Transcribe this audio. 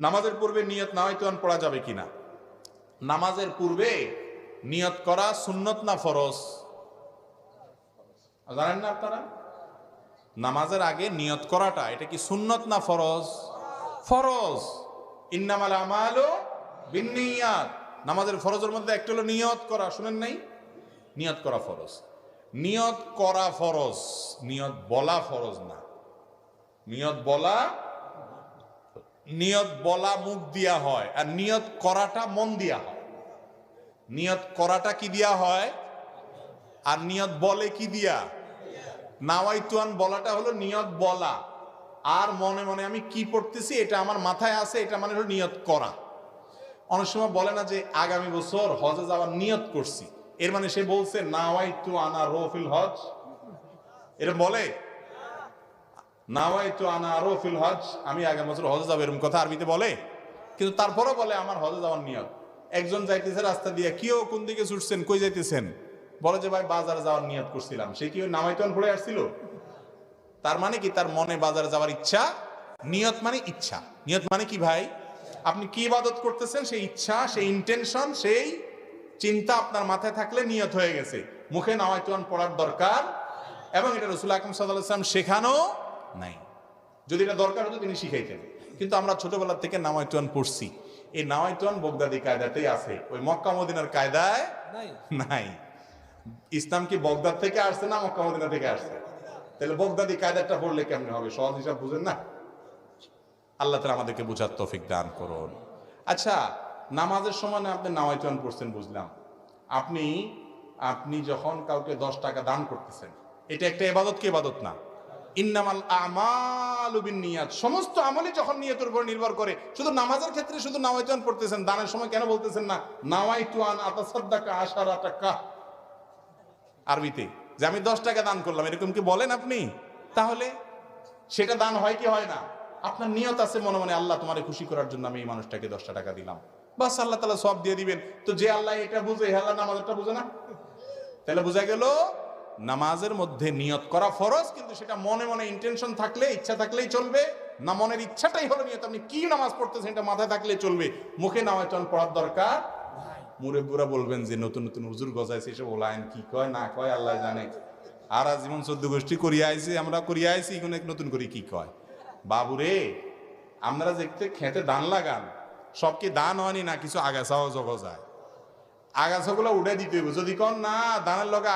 নামাজের পূর্বে নিয়ত না হয়তো পড়া যাবে কিনা? নামাজের পূর্বে নিয়ত করা সুন্নত না ফরজ? জানেন না আপনারা? নামাজের আগে নিয়ত করাটা, এটা কি সুন্নত না ফরজ? ফরজ। ইন্নামাল আমালু বিন্নিয়াত। নামাজের ফরজের মধ্যে একটা হলো নিয়ত করা, শুনেন নাই? নিয়ত করা ফরজ। নিয়ত করা ফরজ, নিয়ত বলা ফরজ না। নিয়ত বলা নিয়ত বলা মুখ দিয়া হয় আর নিয়ত করাটা মন দিয়া হয়। নিয়ত করাটা কি দিয়া হয়? আর নিয়ত বলে কি দিয়া? নাওয়াইতুয়ান বলাটা হলো নিয়ত বলা। আর মনে মনে আমি কি পড়তেছি, এটা আমার মাথায় আছে, এটা মানে হলো নিয়ত করা। অনেক সময় বলে না যে আগামী বছর হজে যাওয়ার নিয়ত করছি। এর মানে সে বলছে নাওয়াইতু আনা রফিল হজ। এরকম বলে? নাওয়াইতু আনা রফিল হজ। আমি আগামী বছর হজে যাব, এরকম কথা আরবিতে বলে। কিন্তু তারপরও বলে, আমার হজে যাওয়ার নিয়ত। একজন যাইতেছে রাস্তা দিয়ে কেউ কোন দিকে ছুটছেন? কই যাইতেছেন? বলে যে, ভাই, বাজারে যাওয়ার নিয়ত করছিলাম। সে কি নামাইতন পড়ে আসছিল? তার মানে কি? তার মনে বাজারে যাওয়ার ইচ্ছা, নিয়ত মানে ইচ্ছা। নিয়ত মানে কি, ভাই? আপনি কি ইবাদত করতেছেন? সেই ইচ্ছা, সেই ইন্টেনশন সেই চিন্তা আপনার মাথায় থাকলে নিয়ত হয়ে গেছে। মুখে নামাইতুয়ান পড়ার দরকার। এবং এটা রসুল আকরম সাল্লাম শেখানো নাই। যদি এটা দরকার হতো তিনি শিখাইতেন। কিন্তু আমরা ছোটবেলা থেকে নামাইতুয়ান পড়ছি। এই নামাইতুয়ান বগদাদি কায়দাতেই আছে। ওই মক্কা মদিনার কায়দায় নাই। ইসলাম কি বগদাদ থেকে আসছে না মক্কা মদিনা থেকে আসছে? তাহলে বগদাদি কায়দাটা পড়লে কেমনে হবে? সহজ হিসাব বুঝেন না? আল্লাহ তালা আমাদেরকে বুঝার তফিক দান করুন। আচ্ছা নামাজের সময় না আপনি নামাইতুয়ান পড়ছেন বুঝলাম। আপনি আপনি যখন কাউকে দশ টাকা দান করতেছেন এটা একটা এবাদত কি এবাদত না? ইন্নামাল আমাল নিয়াত সমস্ত আমলই যখন নিয়তের উপর নির্ভর করে, শুধু নামাজের ক্ষেত্রে শুধু নামাইতুয়ান পড়তেছেন, দানের সময় কেন বলতেছেন না? নাওয়াইতুয়ান আতাসাদ্দাকা আশারা টাকা আরবিতে, যে আমি দশ টাকা দান করলাম, এরকম কি বলেন আপনি? তাহলে সেটা দান হয় কি হয় না? আপনার নিয়ত আছে মনে মনে, আল্লাহ তোমারে খুশি করার জন্য আমি এই মানুষটাকে দশটা টাকা দিলাম। বাস আল্লাহ তালা সব দিয়ে দিবেন। তো যে আল্লাহ এটা বুঝে, হে আল্লাহ নামাজটা বুঝে না? তাহলে বোঝা গেল নামাজের মধ্যে নিয়ত করা ফরজ, কিন্তু সেটা মনে মনে ইন্টেনশন থাকলে, ইচ্ছা থাকলেই চলবে। না, মনের ইচ্ছাটাই হলো নিয়ত। আপনি কি নামাজ পড়তেছেন, এটা মাথায় থাকলে চলবে। মুখে নামায়তন পড়ার দরকার মুরেব্বুরা বলবেন যে, নতুন নতুন হুজুর গজাইছে, এসব ওলায়ন কি কয়, না কয়, আল্লাহ জানে। আর জীবন চোদ্দ গোষ্ঠী করিয়া আইছি, আমরা করিয়া আইছি, এখন নতুন করে কি কয়? বাবুরে, আমরা দেখতে খেতে দান লাগান, সব কি দান হয়নি, না কিছু আগাছাও জগজায়? আগাছাগুলো উঠে দিতে হইব। যদি কন, না দানের লগে